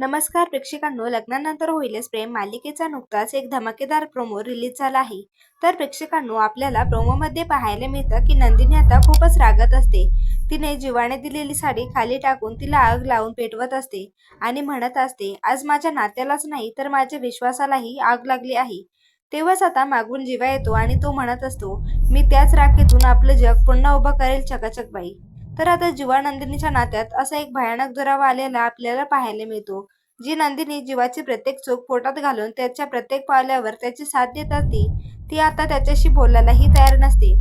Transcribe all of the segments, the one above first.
नमस्कार प्रेक्षकांनो लग्नानंतर होईलच प्रेम मालिकेचा नुकताच एक धमाकेदार प्रोमो रिलीज झाला आहे. तर प्रेक्षकांनो आपल्याला प्रोमोमध्ये पाहायला मिळतं की नंदिनी आता खूपच रागत असते. तिने जीवाने दिलेली साडी खाली टाकून तिला आग लावून पेटवत असते आणि म्हणत असते आज माझ्या नात्यालाच नाही तर माझ्या विश्वासालाही आग लागली आहे. तेव्हाच आता मागून जीवा येतो आणि तो म्हणत असतो मी त्याच राखेतून आपलं जग पुन्हा उभं करेल चकाचक बाई. तर आता जीवा नंदिनीच्या नात्यात असा एक भयानक दुरावा आलेला आपल्याला पाहायला मिळतो. जी नंदिनी जीवाची प्रत्येक चूक पोटात घालून त्याच्या प्रत्येक पावल्यावर त्याची साथ देत असते ती आता त्याच्याशी बोलायलाही तयार नसते.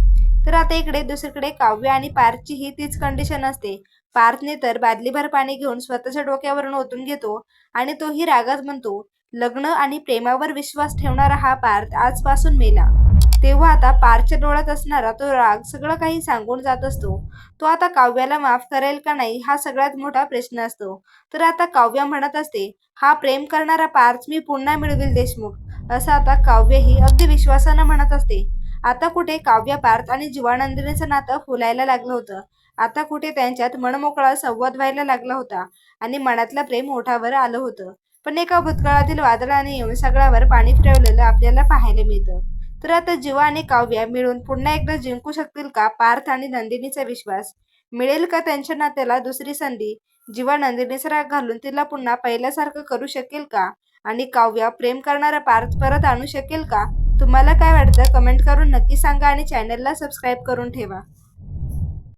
तर आता इकडे दुसरीकडे काव्य आणि पार्थची ही तीच कंडिशन असते. पार्थने तर बादलीभर पाणी घेऊन स्वतःच्या डोक्यावरून ओतून घेतो आणि तोही रागात म्हणतो लग्न आणि प्रेमावर विश्वास ठेवणारा हा पार्थ आजपासून मेला. तेव्हा आता पारच्या डोळ्यात असणारा तो राग सगळं काही सांगून जात असतो. तो आता काव्याला माफ करेल का नाही हा सगळ्यात मोठा प्रश्न असतो. तर आता काव्य म्हणत असते हा प्रेम करणारा पार्थ मी पुन्हा मिळवेल देशमुख. असं आता काव्यही अगदी विश्वासानं म्हणत असते. आता कुठे काव्य पार्थ आणि जीवानंदिनीचं नातं फुलायला लागलं होतं. आता कुठे त्यांच्यात मनमोकळा संवाद व्हायला लागला होता आणि मनातलं प्रेम ओठावर आलं होतं. पण एका भूतकाळातील वादळाने येऊन सगळ्यावर पाणी फिरवलेलं आपल्याला पाहायला मिळतं. तर आता जीवा आणि काव्या मिळून पुन्हा एकदा जिंकू शकतील का? पार्थ आणि नंदिनीचा विश्वास. मिळेल का त्यांच्या नात्याला दुसरी संधी? जीवा नंदिनीचा राग घालून तिला पुन्हा पहिल्यासारखं करू शकेल का? आणि काव्या प्रेम करणारा पार्थ परत आणू शकेल का? तुम्हाला काय वाटतं? कमेंट करून नक्की सांगा आणि चॅनलला सबस्क्राईब करून ठेवा.